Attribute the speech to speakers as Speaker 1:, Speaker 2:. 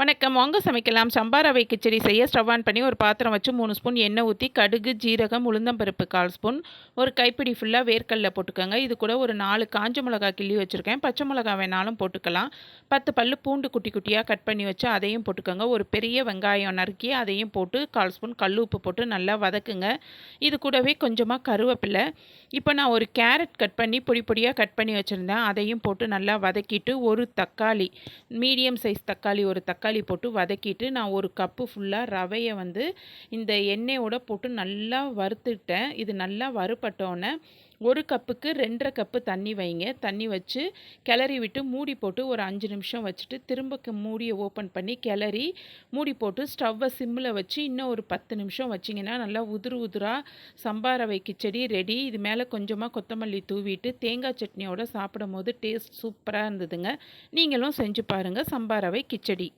Speaker 1: வணக்கம். வாங்க சமைக்கலாம். சம்பாரவை கிச்சடி செய்ய ஸ்டவ் ஆன் பண்ணி ஒரு பாத்திரம் வச்சு மூணு ஸ்பூன் எண்ணெய் ஊற்றி கடுகு ஜீரகம் உளுந்தம்பருப்பு கால் ஸ்பூன். ஒரு கைப்பிடி ஃபுல்லாக வேர்க்கடல போட்டுக்கோங்க. இது கூட ஒரு நாலு காஞ்ச மிளகா கிள்ளி வச்சுருக்கேன். பச்சை மிளகா வேணாலும் போட்டுக்கலாம். பத்து பல்லு பூண்டு குட்டி குட்டியாக கட் பண்ணி வச்சு அதையும் போட்டுக்கோங்க. ஒரு பெரிய வெங்காயம் நறுக்கி அதையும் போட்டு கால் ஸ்பூன் கல் உப்பு போட்டு நல்லா வதக்குங்க. இது கூடவே கொஞ்சமாக கருவேப்பிலை. இப்போ நான் ஒரு கேரட் கட் பண்ணி பொடி பொடியாக கட் பண்ணி வச்சுருந்தேன். அதையும் போட்டு நல்லா வதக்கிட்டு ஒரு தக்காளி மீடியம் சைஸ் தக்காளி ஒரு தக்காளி தக்காளி போட்டு வதக்கிட்டு நான் ஒரு கப்பு ஃபுல்லாக ரவையை வந்து இந்த எண்ணெயோட போட்டு நல்லா வறுத்துட்டேன். இது நல்லா வறுப்பட்டோன்னே ஒரு கப்புக்கு ரெண்டரை கப்பு தண்ணி வைங்க. தண்ணி வச்சு கிளறி விட்டு மூடி போட்டு ஒரு அஞ்சு நிமிஷம் வச்சுட்டு திரும்ப மூடியை ஓப்பன் பண்ணி கிளறி மூடி போட்டு ஸ்டவ்வை சிம்மில் வச்சு இன்னும் ஒரு பத்து நிமிஷம் வச்சிங்கன்னா நல்லா உதிரு உதிராக சம்பா ரவை கிச்சடி ரெடி இது மேலே கொஞ்சமாக கொத்தமல்லி தூவிட்டு தேங்காய் சட்னியோடு சாப்பிடும் போது டேஸ்ட் சூப்பராக இருந்ததுங்க. நீங்களும் செஞ்சு பாருங்கள் சம்பாரவை கிச்சடி